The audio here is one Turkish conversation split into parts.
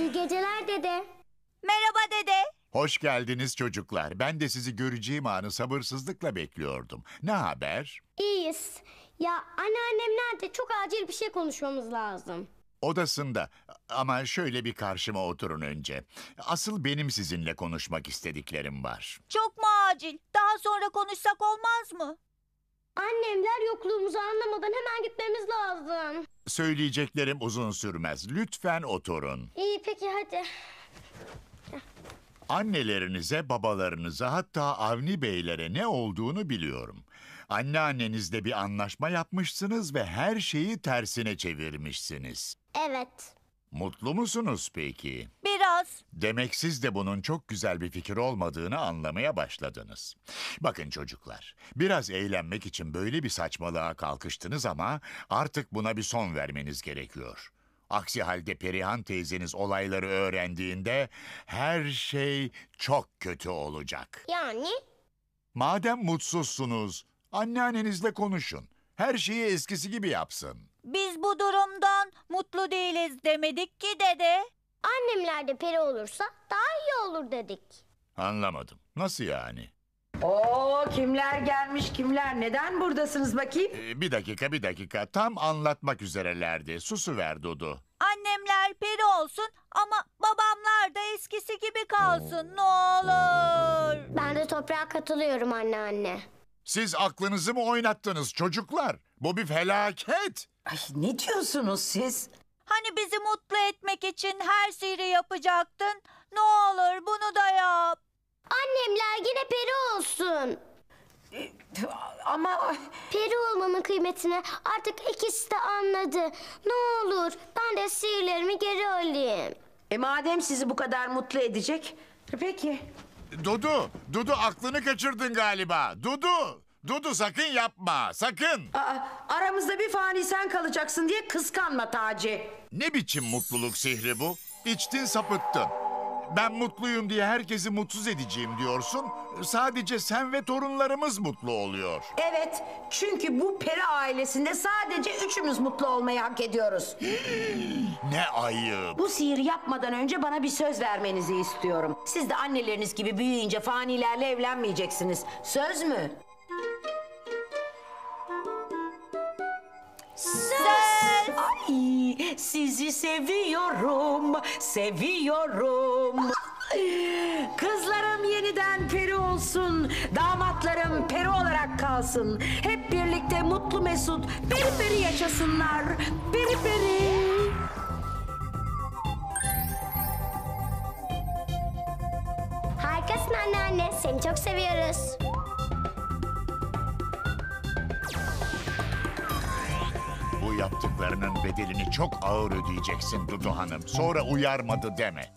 İyi geceler dede. Merhaba dede. Hoş geldiniz çocuklar. Ben de sizi göreceğim anı sabırsızlıkla bekliyordum. Ne haber? İyiyiz. Ya anneannem nerede? Çok acil bir şey konuşmamız lazım. Odasında. Ama şöyle bir karşıma oturun önce. Asıl benim sizinle konuşmak istediklerim var. Çok mu acil? Daha sonra konuşsak olmaz mı? Annemler yokluğumuzu anlamadan hemen gitmemiz lazım. Söyleyeceklerim uzun sürmez. Lütfen oturun. İyi peki hadi. Annelerinize, babalarınıza hatta Avni beylere ne olduğunu biliyorum. Anneannenizle bir anlaşma yapmışsınız ve her şeyi tersine çevirmişsiniz. Evet. Mutlu musunuz peki? Biraz. Demek siz de bunun çok güzel bir fikir olmadığını anlamaya başladınız. Bakın çocuklar, biraz eğlenmek için böyle bir saçmalığa kalkıştınız ama artık buna bir son vermeniz gerekiyor. Aksi halde Perihan teyzeniz olayları öğrendiğinde her şey çok kötü olacak. Yani? Madem mutsuzsunuz, anneannenizle konuşun. Her şeyi eskisi gibi yapsın. Biz bu durumdan mutlu değiliz demedik ki dede. Annemler de peri olursa daha iyi olur dedik. Anlamadım. Nasıl yani? Oo kimler gelmiş kimler neden buradasınız bakayım? Ee, bir dakika, bir dakika. Tam anlatmak üzerelerdi. Susu ver Dudu. Annemler peri olsun ama babamlar da eskisi gibi kalsın ne olur. Ben de toprağa katılıyorum anneanne. Siz aklınızı mı oynattınız çocuklar? Bu bir felaket. Ay ne diyorsunuz siz? Hani bizi mutlu etmek için her sihri yapacaktın. Ne olur bunu da yap. Annemler yine peri olsun. Ama Peri olmanın kıymetini artık ikisi de anladı. Ne olur ben de sihirlerimi geri alayım. e, madem sizi bu kadar mutlu edecek. Peki. Dudu, Dudu aklını kaçırdın galiba. Dudu, Dudu sakın yapma, sakın. Aa, aramızda bir fani sen kalacaksın diye kıskanma Taci. Ne biçim mutluluk sihri bu? İçtin sapıttın. Ben mutluyum diye herkesi mutsuz edeceğim diyorsun. Sadece sen ve torunlarımız mutlu oluyor. Evet çünkü bu peri ailesinde sadece üçümüz mutlu olmayı hak ediyoruz. Ne ayıp. Bu sihiri yapmadan önce bana bir söz vermenizi istiyorum. Siz de anneleriniz gibi büyüyünce fanilerle evlenmeyeceksiniz. Söz mü? Söz. Sizi seviyorum, seviyorum. Kızlarım yeniden peri olsun, damatlarım peri olarak kalsın. Hep birlikte mutlu mesut peri peri yaşasınlar. Peri peri. Harikasın anneanne. Seni çok seviyoruz. Yaptıklarının bedelini çok ağır ödeyeceksin Dudu Hanım. Sonra uyarmadı deme.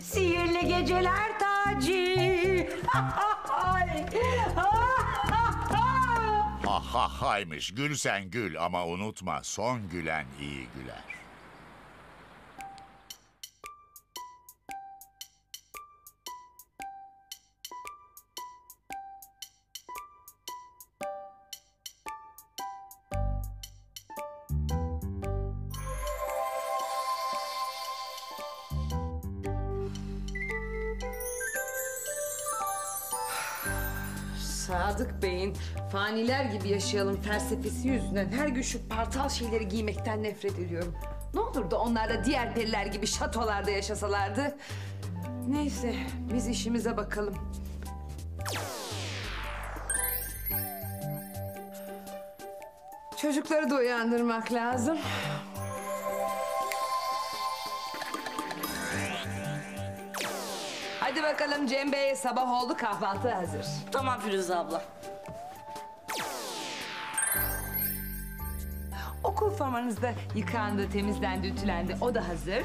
Sihirli geceler Taci. Ay. Ha ha haymış. Gül sen gül ama unutma son gülen iyi güler. Gibi yaşayalım felsefesi yüzünden her gün şu partal şeyleri giymekten nefret ediyorum. Ne olurdu onlar da diğer periler gibi şatolarda yaşasalardı. Neyse biz işimize bakalım. Çocukları da uyandırmak lazım. Hadi bakalım Cem Bey sabah oldu kahvaltı hazır. Tamam Firuze abla. Okul formanız da yıkandı, temizlendi, ütülendi. O da hazır.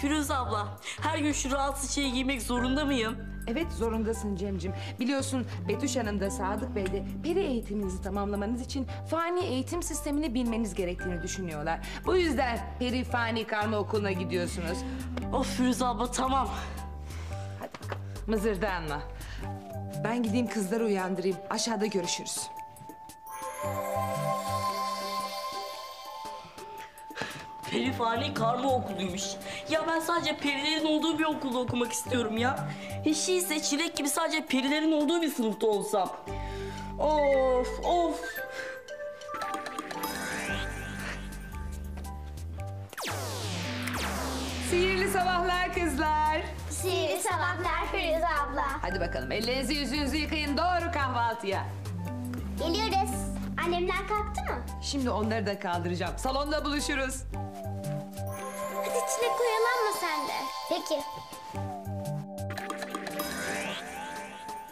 Firuze abla, her gün şu rahatsız şeyi giymek zorunda mıyım? Evet zorundasın Cemcim. Biliyorsun Betüş Hanım da Sadık Bey de peri eğitiminizi tamamlamanız için fani eğitim sistemini bilmeniz gerektiğini düşünüyorlar. Bu yüzden peri fani karma okuluna gidiyorsunuz. Of Firuze abla tamam. Hadi bakalım mızırdanma. Ben gideyim kızları uyandırayım. Aşağıda Peri Fani Karma Okulu'ymuş. Ya ben sadece perilerin olduğu bir okulda okumak istiyorum ya. Hiç değilse çilek gibi sadece perilerin olduğu bir sınıfta olsam. Of of. Sihirli sabahlar kızlar. Sihirli sabahlar Firuze abla. Hadi bakalım ellerinizi yüzünüzü yıkayın doğru kahvaltıya. Geliyoruz. Annemler kalktı mı? Şimdi onları da kaldıracağım. Salonda buluşuruz. Çilek oyalanma sen de. Peki.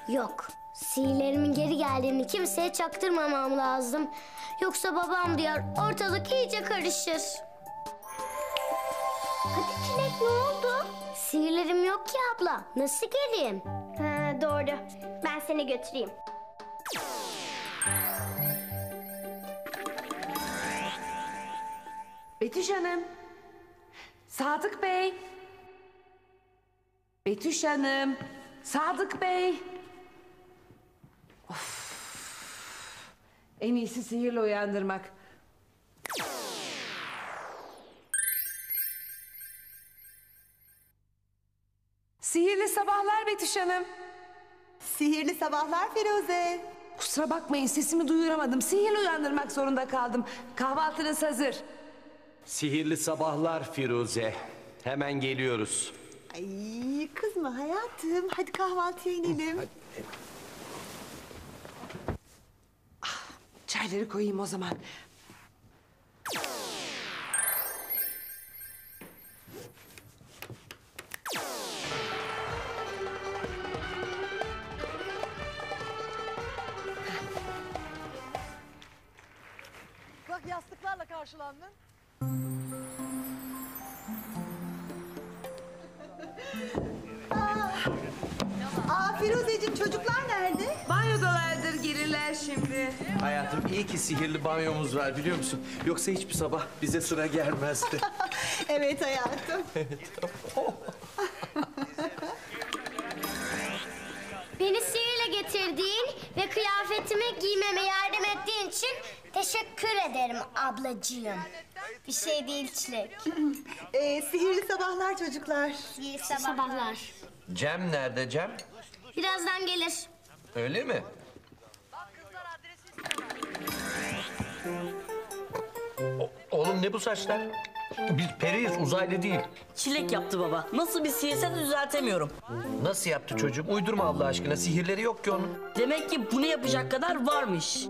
Yok. Sihirlerimin geri geldiğini kimseye çaktırmamam lazım. Yoksa babam duyar ortalık iyice karışır. Hadi Çilek ne oldu? Sihirlerim yok ki abla. Nasıl geleyim? Ha, doğru. Ben seni götüreyim. Betüş Hanım. Sadık Bey. Betüş Hanım. Sadık Bey. Of. En iyisi sihirle uyandırmak. Sihirli sabahlar Betüş Hanım. Sihirli sabahlar Firuze. Kusura bakmayın sesimi duyuramadım. Sihirle uyandırmak zorunda kaldım. Kahvaltınız hazır. Sihirli sabahlar Firuze. Hemen geliyoruz. Ay kızma hayatım. Hadi kahvaltıya inelim. Çayları koyayım o zaman. Bak yastıklarla karşılandın. Aa, Firuzeciğim çocuklar nerede? Banyodalardır gelirler şimdi. Hayatım iyi ki sihirli banyomuz var biliyor musun? Yoksa hiçbir sabah bize sıra gelmezdi. evet hayatım. Beni sihirle getirdiğin ve kıyafetimi giymeme yardım ettiğin için teşekkür ederim ablacığım. Bir şey değil Çilek. Ee, sihirli sabahlar çocuklar. İyi sabahlar. Cem nerede Cem? Birazdan gelir. Öyle mi? O- oğlum ne bu saçlar? Biz periyiz uzaylı değil. Çilek yaptı baba. Nasıl bir sihirse de düzeltemiyorum. Nasıl yaptı çocuğum? Uydurma Allah aşkına. Sihirleri yok ki onun. Demek ki bunu yapacak kadar varmış.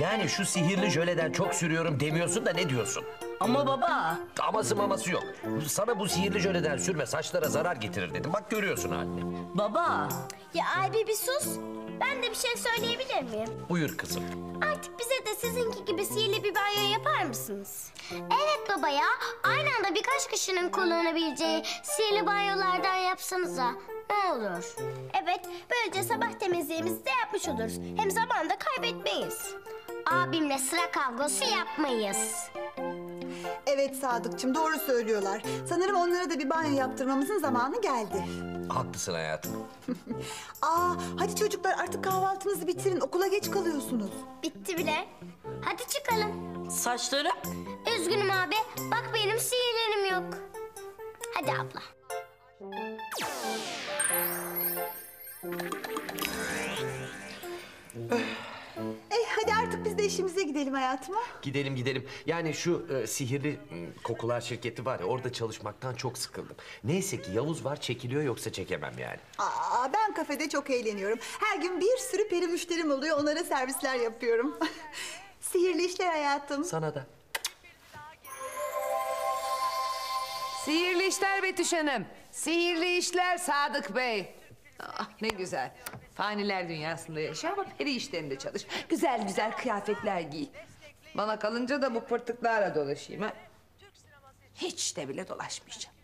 Yani şu sihirli jöleden çok sürüyorum demiyorsun da ne diyorsun? Ama baba Aması maması yok. Sana bu sihirli jöleden sürme saçlara zarar getirir dedim. Bak görüyorsun halini. Baba. Ya abi bir sus. Ben de bir şey söyleyebilir miyim? Buyur kızım. Artık bize de sizinki gibi sihirli bir banyo yapar mısınız? Evet baba ya. Aynı anda birkaç kişinin kullanabileceği sihirli banyolardan yapsanıza. Ne olur. Evet, böylece sabah temizliğimizi de yapmış oluruz. Hem zaman da kaybetmeyiz. Abimle sıra kavgası yapmayız. Evet Sadıkçım doğru söylüyorlar. Sanırım onlara da bir banyo yaptırmamızın zamanı geldi. Haklısın hayatım. Aa hadi çocuklar artık kahvaltınızı bitirin. Okula geç kalıyorsunuz. Bitti bile. Hadi çıkalım. Saçları? Üzgünüm abi. Bak benim sihirlerim yok. Hadi abla. Hayatıma. Gidelim gidelim. Yani şu e, sihirli m, kokular şirketi var ya orada çalışmaktan çok sıkıldım. Neyse ki Yavuz var çekiliyor yoksa çekemem yani. Aa ben kafede çok eğleniyorum. Her gün bir sürü peri müşterim oluyor. Onlara servisler yapıyorum. Sihirli işler hayatım. Sana da. Sihirli işler Betüş Hanım. Sihirli işler Sadık Bey. Ah ne güzel. Faniler dünyasında yaşa ama peri işlerinde çalış. Güzel güzel kıyafetler giy. Bana kalınca da bu pırtıklarla dolaşayım ha. Hiç de bile dolaşmayacağım.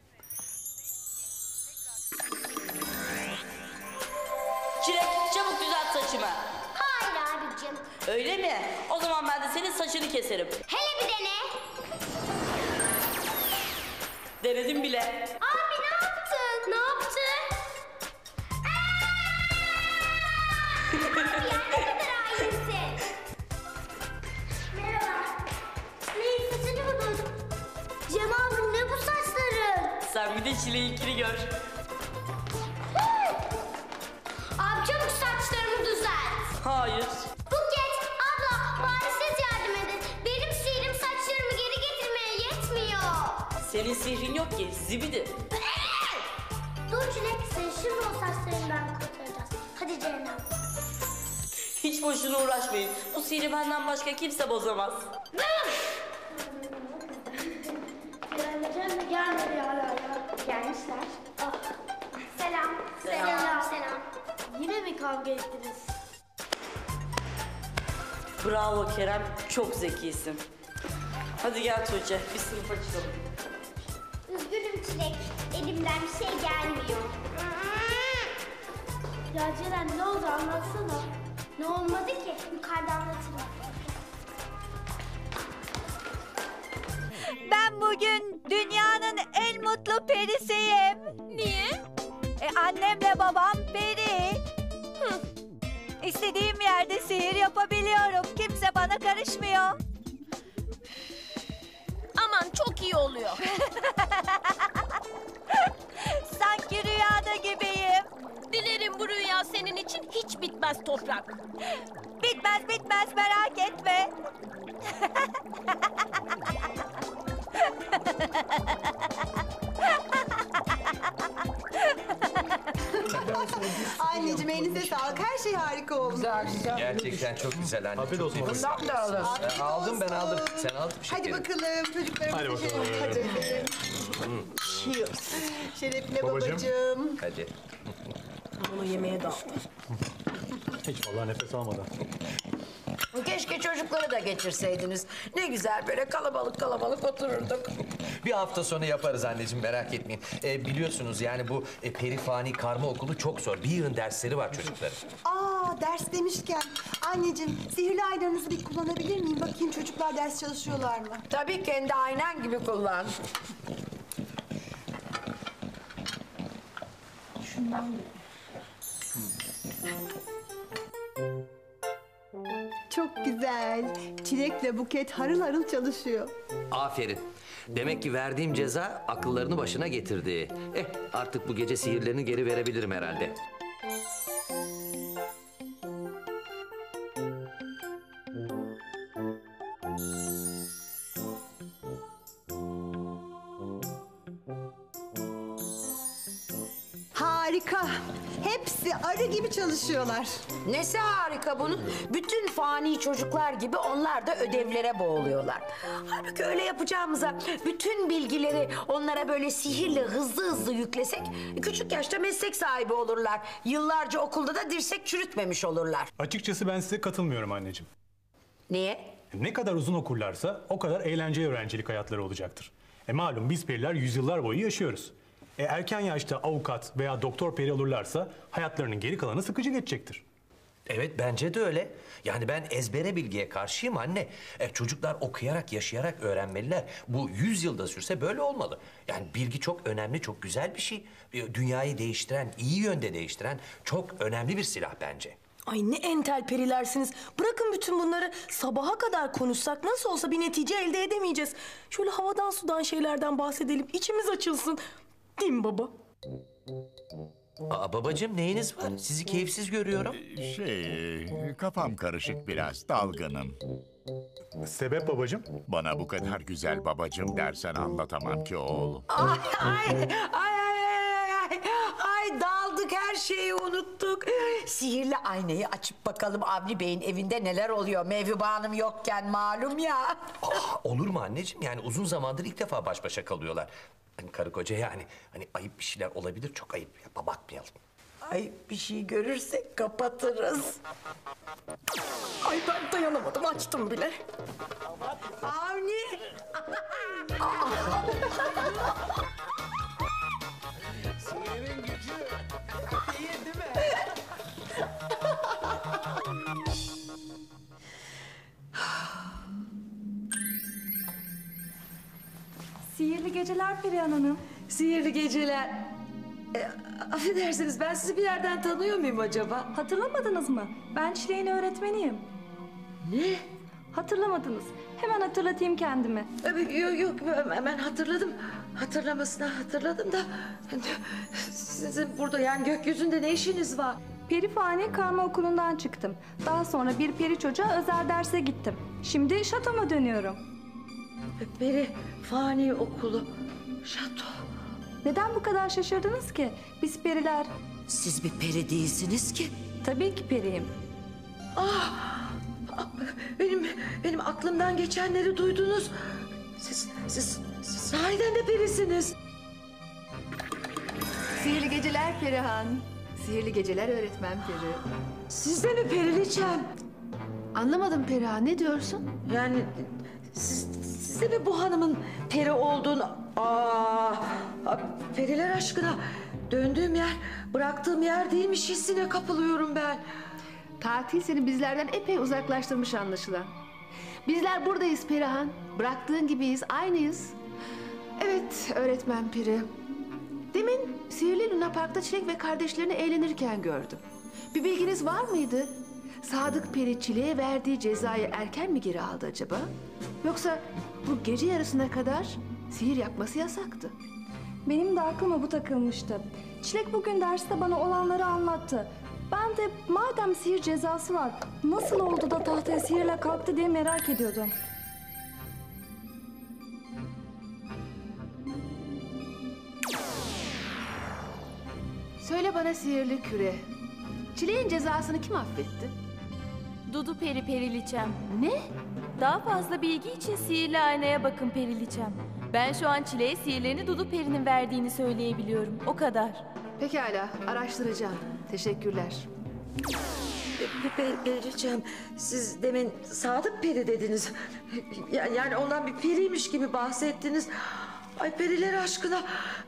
Çilek çabuk düzelt saçımı. Hayır abicim. Öyle mi? O zaman ben de senin saçını keserim. Hele bir dene. Denedim bile. Abi ne yaptın? Ne yaptın? Aa! Çileğinkini gör. Abi çabuk saçlarımı düzelt. Hayır. Buket, abla bari siz yardım edin. Benim sihrim saçlarımı geri getirmeye yetmiyor. Senin sihrin yok ki zibidi. Dur Çilek, seni şimdi o saçlarından kurtaracağız. Hadi Ceren'im. Hiç boşuna uğraşmayın. Bu sihri benden başka kimse bozamaz. Gelmeyeceğim kavga ettiniz? Bravo Kerem. Çok zekisin. Hadi gel Tuğçe. Bir sınıfa çıkalım. Üzgünüm Çilek. Elimden bir şey gelmiyor. Ya Ceren ne oldu anlatsana. Ne olmadı ki? Yukarıda anlatırım. Ben bugün dünyanın en mutlu perisiyim. Niye? E, annemle babam peri. İstediğim yerde sihir yapabiliyorum. Kimse bana karışmıyor. Aman çok iyi oluyor. Sanki rüyada gibiyim. Dilerim bu rüya senin için hiç bitmez toprak. Bitmez bitmez merak etme. şey harika olmuş. Gerçekten çok güzel anne. Afiyet olsun. Bundan da alın. Ben aldım ben aldım. Sen aldın mı Hadi bakalım çocuklarımıza Hadi bakalım. Hadi efendim. Cheers. Şerefine babacığım. Hadi. Hiç vallahi nefes almadan. Keşke çocukları da geçirseydiniz. Ne güzel böyle kalabalık kalabalık otururduk. Bir hafta sonu yaparız anneciğim merak etmeyin. Ee, biliyorsunuz yani bu e, perifani karma okulu çok zor. Bir yığın dersleri var çocukların. Aa ders demişken anneciğim sihirli aynalarınızı bir kullanabilir miyim? Bakayım çocuklar ders çalışıyorlar mı? Tabii kendi aynen gibi kullan. Çok güzel. Çilekle Buket harıl harıl çalışıyor. Aferin. Demek ki verdiğim ceza akıllarını başına getirdi. Eh artık bu gece sihirlerini geri verebilirim herhalde. Harika. Hepsi arı gibi çalışıyorlar. Nesi harika bunun? Bütün fani çocuklar gibi onlar da ödevlere boğuluyorlar. Halbuki öyle yapacağımıza bütün bilgileri onlara böyle sihirle hızlı hızlı yüklesek küçük yaşta meslek sahibi olurlar. Yıllarca okulda da dirsek çürütmemiş olurlar. Açıkçası ben size katılmıyorum anneciğim. Niye? Ne kadar uzun okurlarsa o kadar eğlenceli öğrencilik hayatları olacaktır. E malum biz periler yüzyıllar boyu yaşıyoruz. E erken yaşta avukat veya doktor peri olurlarsa hayatlarının geri kalanı sıkıcı geçecektir. Evet bence de öyle. Yani ben ezbere bilgiye karşıyım anne. E, çocuklar okuyarak, yaşayarak öğrenmeliler. Bu yüz yılda sürse böyle olmalı. Yani bilgi çok önemli, çok güzel bir şey. E, Dünyayı değiştiren, iyi yönde değiştiren çok önemli bir silah bence. Ay ne entel perilersiniz. Bırakın bütün bunları sabaha kadar konuşsak nasıl olsa bir netice elde edemeyeceğiz. Şöyle havadan sudan şeylerden bahsedelim. içimiz açılsın. Değil mi baba? Aa, babacığım neyiniz var? Sizi keyifsiz görüyorum. Şey, kafam karışık biraz, dalgınım. Sebep babacığım? Bana bu kadar güzel babacım dersen anlatamam ki oğlum. Ay ay ay ay ay ay ay daldık her şeyi unuttuk. Sihirli aynayı açıp bakalım Avni Bey'in evinde neler oluyor. Mevhibe Hanım yokken malum ya. Aa, olur mu anneciğim? Yani uzun zamandır ilk defa baş başa kalıyorlar. Hani karı koca yani. Hani ayıp bir şeyler olabilir. Çok ayıp. Yapma bakmayalım. Ay bir şey görürsek kapatırız. Ay ben dayanamadım açtım bile. Avni. Sihirli geceler Perihan Hanım. Sihirli geceler. E, affedersiniz ben sizi bir yerden tanıyor muyum acaba? Hatırlamadınız mı? Ben Çileğin öğretmeniyim. Ne? Hatırlamadınız. Hemen hatırlatayım kendimi. Yok yok ben, hatırladım. hatırlamasına hatırladım da... Sizin burada yani gökyüzünde ne işiniz var? Peri Fani Karma Okulu'ndan çıktım. Daha sonra bir peri çocuğa özel derse gittim. Şimdi şatoma dönüyorum. Peri fani okulu, şato. Neden bu kadar şaşırdınız ki? Biz periler... Siz bir peri değilsiniz ki. Tabii ki periyim. Ah, benim benim aklımdan geçenleri duydunuz. Siz siz, siz sahiden de perisiniz. Sihirli geceler Perihan. Sihirli geceler öğretmen Peri. Siz de mi periliçem? Anlamadım Perihan ne diyorsun? Yani siz, siz de mi bu hanımın peri olduğunu... Aa, aa, periler aşkına döndüğüm yer bıraktığım yer değilmiş hissine kapılıyorum ben. Tatil seni bizlerden epey uzaklaştırmış anlaşılan. Bizler buradayız Perihan. Bıraktığın gibiyiz, aynıyız. Evet öğretmen Peri. Demin Sihirli Luna Park'ta Çilek ve kardeşlerini eğlenirken gördüm. Bir bilginiz var mıydı? Sadık Peri Çilek'e verdiği cezayı erken mi geri aldı acaba? Yoksa bu gece yarısına kadar sihir yapması yasaktı. Benim de aklıma bu takılmıştı. Çilek bugün derste bana olanları anlattı. Ben de madem sihir cezası var, nasıl oldu da tahtaya sihirle kalktı diye merak ediyordum. Söyle bana sihirli küre. Çileğin cezasını kim affetti? Dudu peri periliçem. Ne? Daha fazla bilgi için sihirli aynaya bakın periliçem. Ben şu an çileğe sihirlerini Dudu perinin verdiğini söyleyebiliyorum. O kadar. Pekala, araştıracağım. Teşekkürler. Periliçem siz demin Sadık peri dediniz. Ya- Yani ondan bir periymiş gibi bahsettiniz. Ay periler aşkına,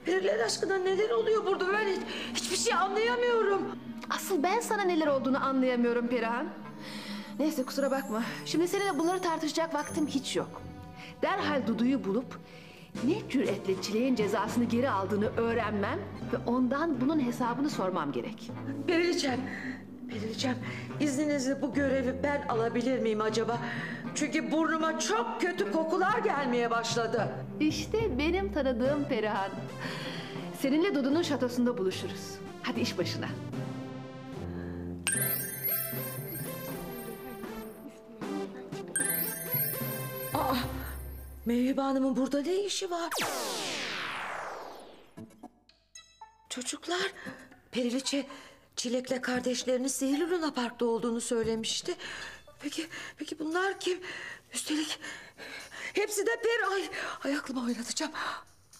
periler aşkına neler oluyor burada? Ben hiç- hiçbir şey anlayamıyorum. Asıl ben sana neler olduğunu anlayamıyorum Perihan. Neyse kusura bakma. Şimdi seninle bunları tartışacak vaktim hiç yok. Derhal Dudu'yu bulup ne cüretle çileğin cezasını geri aldığını öğrenmem ve ondan bunun hesabını sormam gerek. Periliçem, Periliçem izninizle bu görevi ben alabilir miyim acaba? Çünkü burnuma çok kötü kokular gelmeye başladı. İşte benim tanıdığım Perihan. Seninle Dudu'nun şatosunda buluşuruz. Hadi iş başına. Meyve Hanım'ın burada ne işi var? Çocuklar, Periliçe Çilek'le kardeşlerinin Sihirli Luna Park'ta olduğunu söylemişti. Peki, peki bunlar kim? Üstelik hepsi de per... Ay, ay oynatacağım.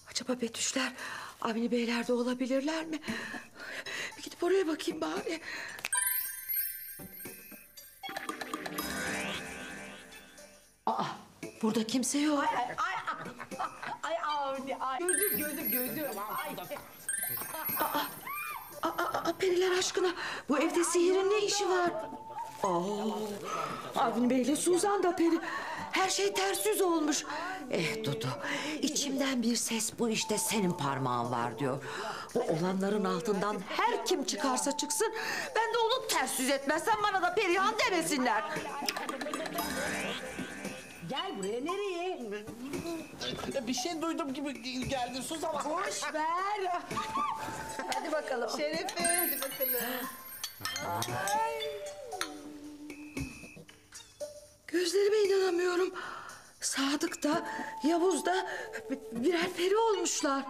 Acaba Betüşler, Avni Beyler de olabilirler mi? Bir gidip oraya bakayım bari. Aa, burada kimse yok. Ay, ay, ay, ay, ay, Gözüm, gözüm, gözüm. Ay. Aa, aa, aa, periler aşkına bu evde sihirin ne işi var? Aa, Avni Bey'le Suzan da peri. Her şey ters yüz olmuş. Eh Dudu, içimden bir ses bu işte senin parmağın var diyor. Bu olanların altından her kim çıkarsa çıksın... ...ben de onu ters yüz etmezsem bana da Perihan demesinler. Gel buraya nereye? Bir şey duydum gibi geldi sus ama. Boş ver. Hadi bakalım. Şerefe hadi bakalım. Gözlerime inanamıyorum. Sadık da Yavuz da birer peri olmuşlar.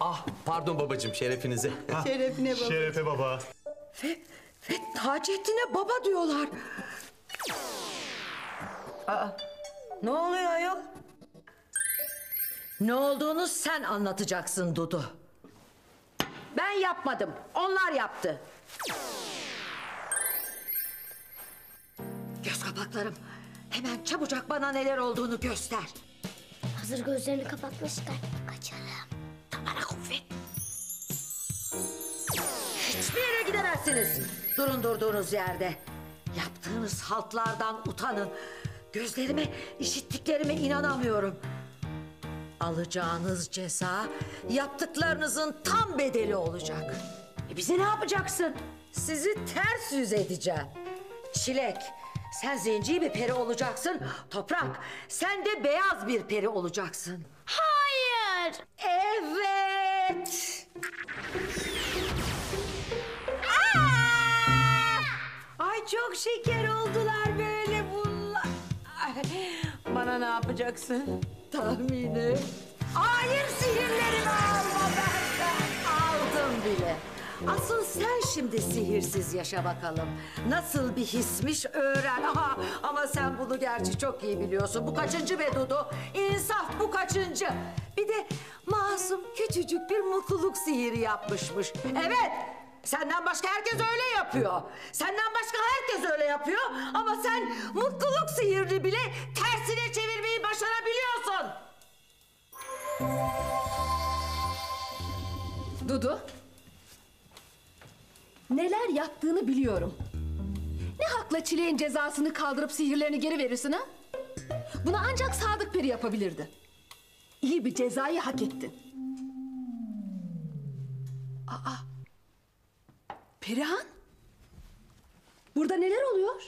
Ah pardon babacığım şerefinize. Şerefine baba. Şerefe baba. Ve, ve Taceddin'e baba diyorlar. Ne oluyor ayol? Ne olduğunu sen anlatacaksın Dudu. Ben yapmadım. Onlar yaptı. Göz kapaklarım. Hemen çabucak bana neler olduğunu göster. Hazır gözlerini kapatmışlar. Kaçalım. Bana kuvvet. Hiçbir yere gidemezsiniz. Durun durduğunuz yerde. Yaptığınız haltlardan utanın. Gözlerime, işittiklerime inanamıyorum. Alacağınız ceza yaptıklarınızın tam bedeli olacak. E bize ne yapacaksın? Sizi ters yüz edeceğim. Çilek, sen zenci bir peri olacaksın. Toprak, sen de beyaz bir peri olacaksın. Hayır. Evet. Aa! Ay çok şeker Bana ne yapacaksın? Tahmin et. Hayır sihirlerimi alma benden. Aldım bile. Asıl sen şimdi sihirsiz yaşa bakalım. Nasıl bir hismiş öğren. Aha, ama sen bunu gerçi çok iyi biliyorsun. Bu kaçıncı be Dudu? İnsaf bu kaçıncı? Bir de masum küçücük bir mutluluk sihiri yapmışmış. Evet. Senden başka herkes öyle yapıyor. Senden başka herkes öyle yapıyor. Ama sen mutluluk sihirini bile tersine çevirmeyi başarabiliyorsun. Dudu. Neler yaptığını biliyorum. Ne hakla çileğin cezasını kaldırıp sihirlerini geri verirsin ha? Bunu ancak Sadık Peri yapabilirdi. İyi bir cezayı hak ettin. Aa. Perihan. Burada neler oluyor?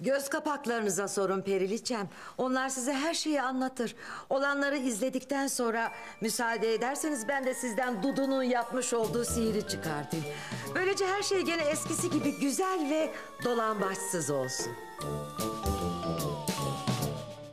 Göz kapaklarınıza sorun Periliçem. Onlar size her şeyi anlatır. Olanları izledikten sonra müsaade ederseniz ben de sizden Dudu'nun yapmış olduğu sihiri çıkartayım. Böylece her şey gene eskisi gibi güzel ve dolambaçsız olsun.